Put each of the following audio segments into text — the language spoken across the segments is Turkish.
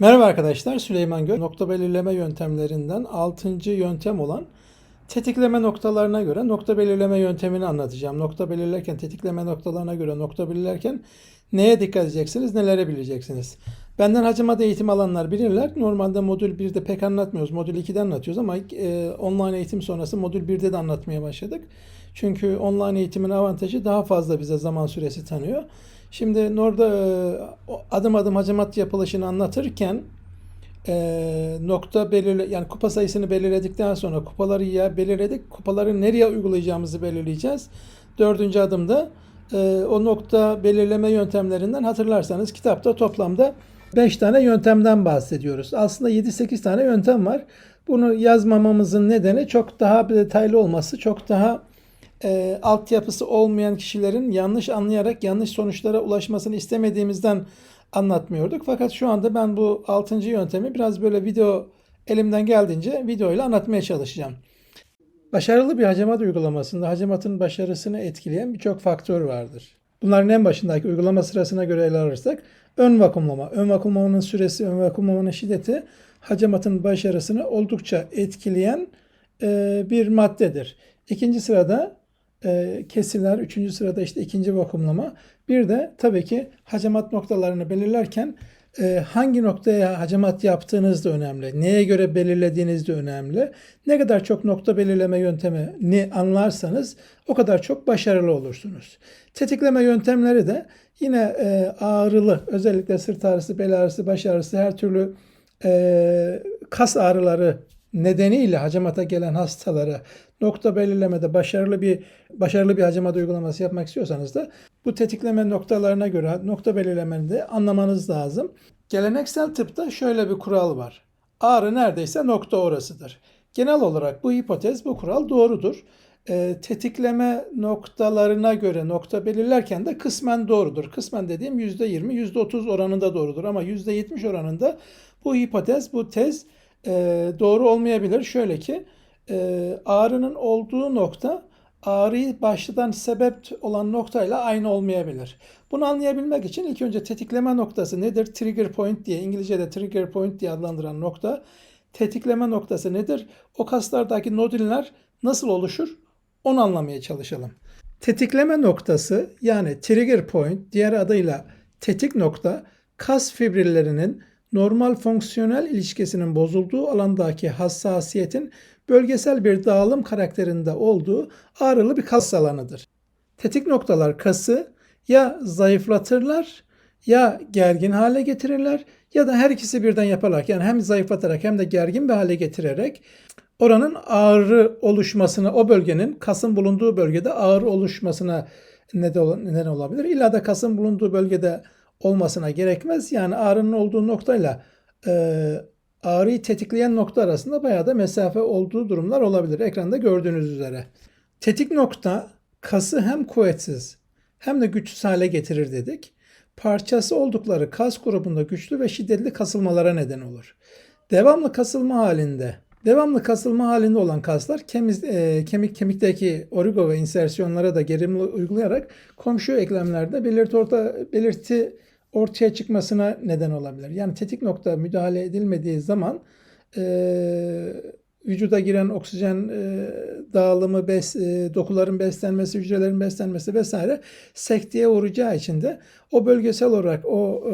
Merhaba arkadaşlar, Süleyman Gök. Nokta belirleme yöntemlerinden 6. yöntem olan tetikleme noktalarına göre nokta belirleme yöntemini anlatacağım. Nokta belirlerken, tetikleme noktalarına göre nokta belirlerken neye dikkat edeceksiniz, nelere bileceksiniz? Benden hacimada eğitim alanlar bilirler. Normalde modül 1'de pek anlatmıyoruz. Modül 2'de anlatıyoruz ama e, online eğitim sonrası modül 1'de de anlatmaya başladık. Çünkü online eğitimin avantajı daha fazla bize zaman süresi tanıyor. Şimdi orada e, adım adım hacamat yapılışını anlatırken e, nokta belirle yani kupa sayısını belirledikten sonra kupaları ya belirledik. Kupaları nereye uygulayacağımızı belirleyeceğiz. Dördüncü adımda e, o nokta belirleme yöntemlerinden hatırlarsanız kitapta toplamda 5 tane yöntemden bahsediyoruz. Aslında 7-8 tane yöntem var. Bunu yazmamamızın nedeni çok daha detaylı olması, çok daha e, altyapısı olmayan kişilerin yanlış anlayarak yanlış sonuçlara ulaşmasını istemediğimizden anlatmıyorduk. Fakat şu anda ben bu 6. yöntemi biraz böyle video elimden geldiğince videoyla anlatmaya çalışacağım. Başarılı bir hacamat uygulamasında hacamatın başarısını etkileyen birçok faktör vardır. Bunların en başındaki uygulama sırasına göre ele alırsak ön vakumlama. Ön vakumlamanın süresi, ön vakumlamanın şiddeti hacamatın başarısını oldukça etkileyen e, bir maddedir. İkinci sırada e, kesirler, üçüncü sırada işte ikinci vakumlama. Bir de tabii ki hacamat noktalarını belirlerken e, hangi noktaya hacamat yaptığınız da önemli. Neye göre belirlediğiniz de önemli. Ne kadar çok nokta belirleme yöntemini anlarsanız o kadar çok başarılı olursunuz. Tetikleme yöntemleri de yine e, ağrılı, özellikle sırt ağrısı, bel ağrısı, baş ağrısı, her türlü e, kas ağrıları nedeniyle hacamata gelen hastalara nokta belirlemede başarılı bir başarılı bir hacamat uygulaması yapmak istiyorsanız da bu tetikleme noktalarına göre nokta belirlemeni de anlamanız lazım. Geleneksel tıpta şöyle bir kural var. Ağrı neredeyse nokta orasıdır. Genel olarak bu hipotez, bu kural doğrudur. E, tetikleme noktalarına göre nokta belirlerken de kısmen doğrudur. Kısmen dediğim %20, %30 oranında doğrudur ama %70 oranında bu hipotez, bu tez e, doğru olmayabilir. Şöyle ki e, ağrının olduğu nokta ağrıyı başladan sebep olan noktayla aynı olmayabilir. Bunu anlayabilmek için ilk önce tetikleme noktası nedir? Trigger point diye İngilizce'de trigger point diye adlandıran nokta. Tetikleme noktası nedir? O kaslardaki nodüller nasıl oluşur? Onu anlamaya çalışalım. Tetikleme noktası yani trigger point diğer adıyla tetik nokta kas fibrillerinin normal fonksiyonel ilişkisinin bozulduğu alandaki hassasiyetin bölgesel bir dağılım karakterinde olduğu ağrılı bir kas alanıdır. Tetik noktalar kası ya zayıflatırlar ya gergin hale getirirler ya da her ikisi birden yaparlar. Yani hem zayıflatarak hem de gergin bir hale getirerek oranın ağrı oluşmasına, o bölgenin kasın bulunduğu bölgede ağrı oluşmasına neden olabilir. İlla da kasın bulunduğu bölgede olmasına gerekmez. Yani ağrının olduğu noktayla e, ağrıyı tetikleyen nokta arasında bayağı da mesafe olduğu durumlar olabilir. Ekranda gördüğünüz üzere. Tetik nokta kası hem kuvvetsiz hem de güçsüz hale getirir dedik. Parçası oldukları kas grubunda güçlü ve şiddetli kasılmalara neden olur. Devamlı kasılma halinde Devamlı kasılma halinde olan kaslar kemik, e, kemik kemikteki origo ve insersiyonlara da gerimli uygulayarak komşu eklemlerde belirti orta belirti ortaya çıkmasına neden olabilir. Yani tetik nokta müdahale edilmediği zaman e, vücuda giren oksijen e, dağılımı, bes, e, dokuların beslenmesi, hücrelerin beslenmesi vesaire sekteye uğrayacağı için de o bölgesel olarak o e,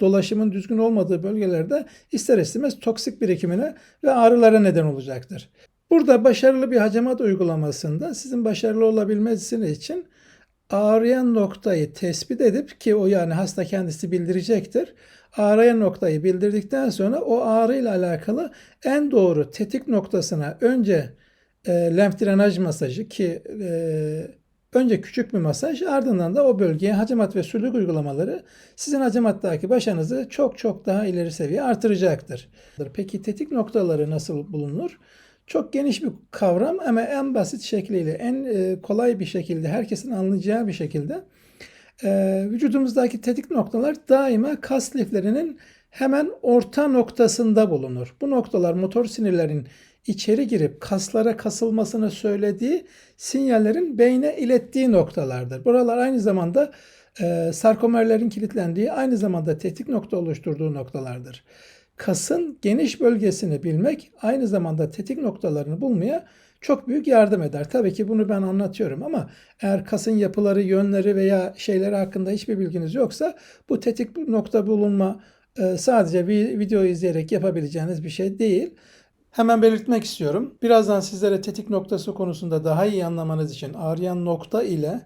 dolaşımın düzgün olmadığı bölgelerde ister istemez toksik birikimine ve ağrılara neden olacaktır. Burada başarılı bir hacamat uygulamasında sizin başarılı olabilmesi için ağrıyan noktayı tespit edip ki o yani hasta kendisi bildirecektir. Ağrıyan noktayı bildirdikten sonra o ağrıyla alakalı en doğru tetik noktasına önce e, lenf drenaj masajı ki e, önce küçük bir masaj ardından da o bölgeye hacamat ve sülük uygulamaları sizin hacamattaki başarınızı çok çok daha ileri seviye artıracaktır. Peki tetik noktaları nasıl bulunur? Çok geniş bir kavram ama en basit şekliyle, en e, kolay bir şekilde, herkesin anlayacağı bir şekilde e, vücudumuzdaki tetik noktalar daima kas liflerinin hemen orta noktasında bulunur. Bu noktalar motor sinirlerin içeri girip kaslara kasılmasını söylediği sinyallerin beyne ilettiği noktalardır. Buralar aynı zamanda e, sarkomerlerin kilitlendiği, aynı zamanda tetik nokta oluşturduğu noktalardır. Kasın geniş bölgesini bilmek aynı zamanda tetik noktalarını bulmaya çok büyük yardım eder. Tabii ki bunu ben anlatıyorum ama eğer kasın yapıları, yönleri veya şeyleri hakkında hiçbir bilginiz yoksa bu tetik nokta bulunma e, sadece bir video izleyerek yapabileceğiniz bir şey değil. Hemen belirtmek istiyorum. Birazdan sizlere tetik noktası konusunda daha iyi anlamanız için ağrıyan nokta ile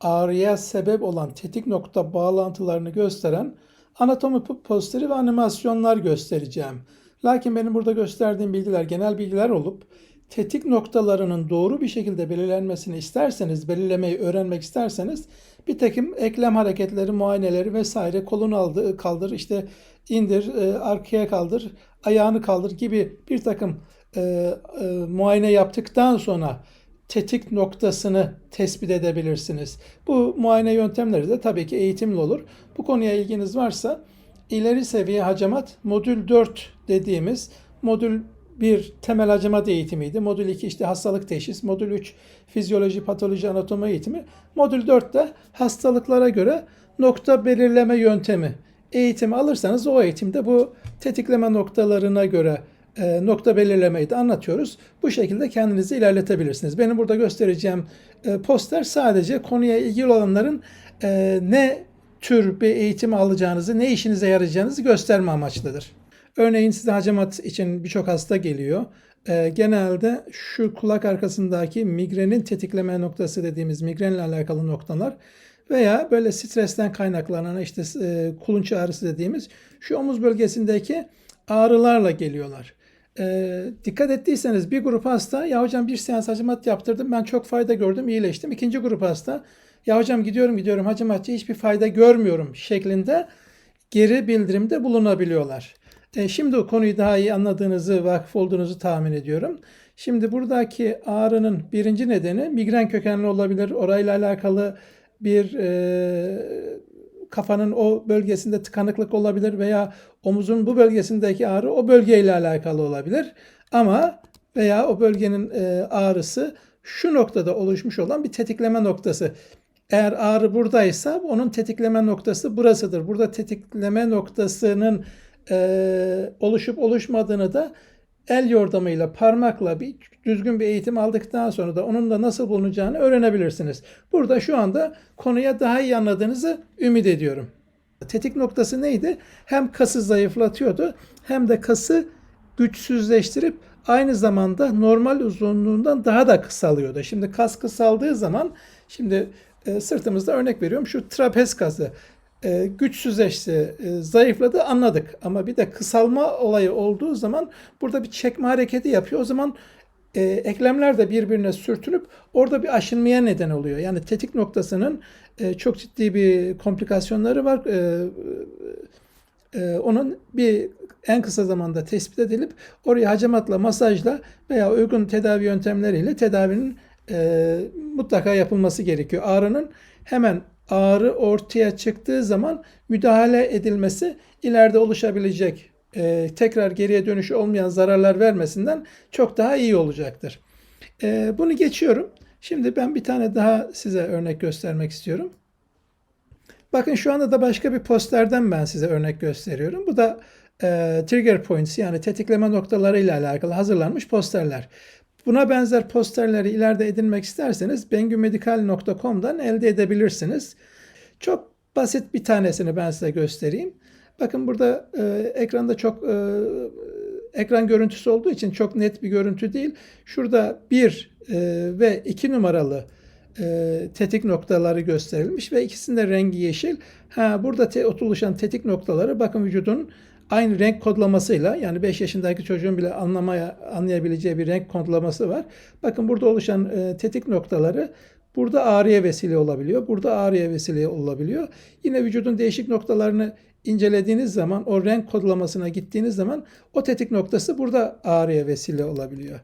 ağrıya sebep olan tetik nokta bağlantılarını gösteren anatomi posteri ve animasyonlar göstereceğim. Lakin benim burada gösterdiğim bilgiler genel bilgiler olup tetik noktalarının doğru bir şekilde belirlenmesini isterseniz, belirlemeyi öğrenmek isterseniz bir takım eklem hareketleri, muayeneleri vesaire kolunu aldı, kaldır, işte indir, e, arkaya kaldır, ayağını kaldır gibi bir takım e, e, muayene yaptıktan sonra tetik noktasını tespit edebilirsiniz. Bu muayene yöntemleri de tabii ki eğitimli olur. Bu konuya ilginiz varsa ileri seviye hacamat modül 4 dediğimiz modül 1 temel hacamat eğitimiydi. Modül 2 işte hastalık teşhis, modül 3 fizyoloji, patoloji, anatomi eğitimi. Modül 4 de hastalıklara göre nokta belirleme yöntemi eğitimi alırsanız o eğitimde bu tetikleme noktalarına göre e, nokta belirlemeyi de anlatıyoruz. Bu şekilde kendinizi ilerletebilirsiniz. Benim burada göstereceğim e, poster sadece konuya ilgili olanların e, ne tür bir eğitim alacağınızı, ne işinize yarayacağınızı gösterme amaçlıdır. Örneğin size hacamat için birçok hasta geliyor. Genelde şu kulak arkasındaki migrenin tetikleme noktası dediğimiz migrenle alakalı noktalar veya böyle stresten kaynaklanan işte e, kulunç ağrısı dediğimiz şu omuz bölgesindeki ağrılarla geliyorlar. E, dikkat ettiyseniz bir grup hasta ya hocam bir seans hacamat yaptırdım ben çok fayda gördüm iyileştim. İkinci grup hasta ya hocam gidiyorum gidiyorum hacamatçı hiçbir fayda görmüyorum şeklinde geri bildirimde bulunabiliyorlar. E, şimdi o konuyu daha iyi anladığınızı, vakıf olduğunuzu tahmin ediyorum. Şimdi buradaki ağrının birinci nedeni migren kökenli olabilir. Orayla alakalı bir e, kafanın o bölgesinde tıkanıklık olabilir veya omuzun bu bölgesindeki ağrı o bölgeyle alakalı olabilir. Ama veya o bölgenin e, ağrısı şu noktada oluşmuş olan bir tetikleme noktası. Eğer ağrı buradaysa onun tetikleme noktası burasıdır. Burada tetikleme noktasının e, oluşup oluşmadığını da el yordamıyla parmakla bir düzgün bir eğitim aldıktan sonra da onun da nasıl bulunacağını öğrenebilirsiniz. Burada şu anda konuya daha iyi anladığınızı ümit ediyorum. Tetik noktası neydi? Hem kası zayıflatıyordu hem de kası güçsüzleştirip aynı zamanda normal uzunluğundan daha da kısalıyordu. Şimdi kas kısaldığı zaman şimdi e, sırtımızda örnek veriyorum şu trapez kası e, güçsüzleşti, e, zayıfladı anladık. Ama bir de kısalma olayı olduğu zaman burada bir çekme hareketi yapıyor. O zaman e, eklemler de birbirine sürtünüp orada bir aşınmaya neden oluyor. Yani tetik noktasının e, çok ciddi bir komplikasyonları var. E, e, onun bir en kısa zamanda tespit edilip oraya hacamatla, masajla veya uygun tedavi yöntemleriyle tedavinin e, mutlaka yapılması gerekiyor. Ağrının hemen ağrı ortaya çıktığı zaman müdahale edilmesi ileride oluşabilecek e, tekrar geriye dönüşü olmayan zararlar vermesinden çok daha iyi olacaktır. E, bunu geçiyorum. Şimdi ben bir tane daha size örnek göstermek istiyorum. Bakın şu anda da başka bir posterden ben size örnek gösteriyorum. Bu da e, trigger points yani tetikleme noktaları ile alakalı hazırlanmış posterler. Buna benzer posterleri ileride edinmek isterseniz bengümedikal.com'dan elde edebilirsiniz. Çok basit bir tanesini ben size göstereyim. Bakın burada e, ekranda çok e, ekran görüntüsü olduğu için çok net bir görüntü değil. Şurada 1 e, ve 2 numaralı e, tetik noktaları gösterilmiş ve ikisinde rengi yeşil. Ha, burada te, oluşan tetik noktaları bakın vücudun aynı renk kodlamasıyla yani 5 yaşındaki çocuğun bile anlamaya anlayabileceği bir renk kodlaması var. Bakın burada oluşan e, tetik noktaları burada ağrıya vesile olabiliyor. Burada ağrıya vesile olabiliyor. Yine vücudun değişik noktalarını incelediğiniz zaman o renk kodlamasına gittiğiniz zaman o tetik noktası burada ağrıya vesile olabiliyor.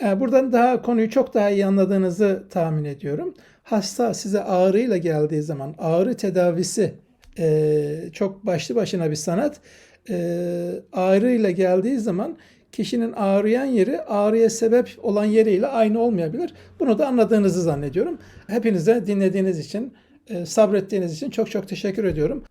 Yani buradan daha konuyu çok daha iyi anladığınızı tahmin ediyorum. Hasta size ağrıyla geldiği zaman ağrı tedavisi e, çok başlı başına bir sanat. E, ağrıyla geldiği zaman kişinin ağrıyan yeri ağrıya sebep olan yeriyle aynı olmayabilir. Bunu da anladığınızı zannediyorum. Hepinize dinlediğiniz için, e, sabrettiğiniz için çok çok teşekkür ediyorum.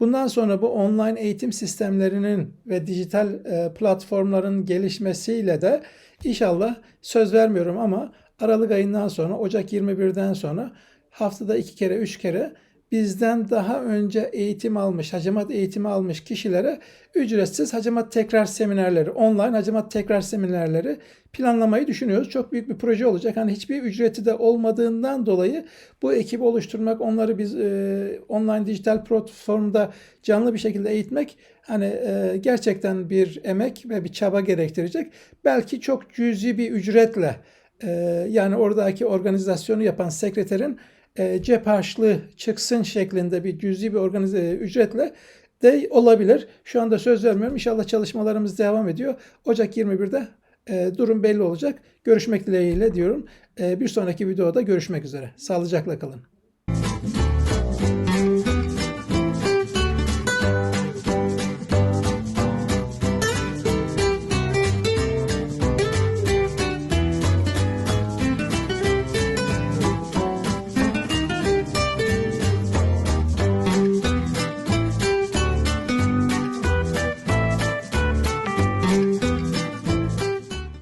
Bundan sonra bu online eğitim sistemlerinin ve dijital e, platformların gelişmesiyle de inşallah söz vermiyorum ama Aralık ayından sonra Ocak 21'den sonra haftada iki kere üç kere bizden daha önce eğitim almış, hacamat eğitimi almış kişilere ücretsiz hacamat tekrar seminerleri, online hacamat tekrar seminerleri planlamayı düşünüyoruz. Çok büyük bir proje olacak. Hani hiçbir ücreti de olmadığından dolayı bu ekibi oluşturmak, onları biz e, online dijital platformda canlı bir şekilde eğitmek hani e, gerçekten bir emek ve bir çaba gerektirecek. Belki çok cüzi bir ücretle e, yani oradaki organizasyonu yapan sekreterin e, cep harçlığı çıksın şeklinde bir cüzi bir organize ücretle de olabilir. Şu anda söz vermiyorum. İnşallah çalışmalarımız devam ediyor. Ocak 21'de e, durum belli olacak. Görüşmek dileğiyle diyorum. E, bir sonraki videoda görüşmek üzere. Sağlıcakla kalın.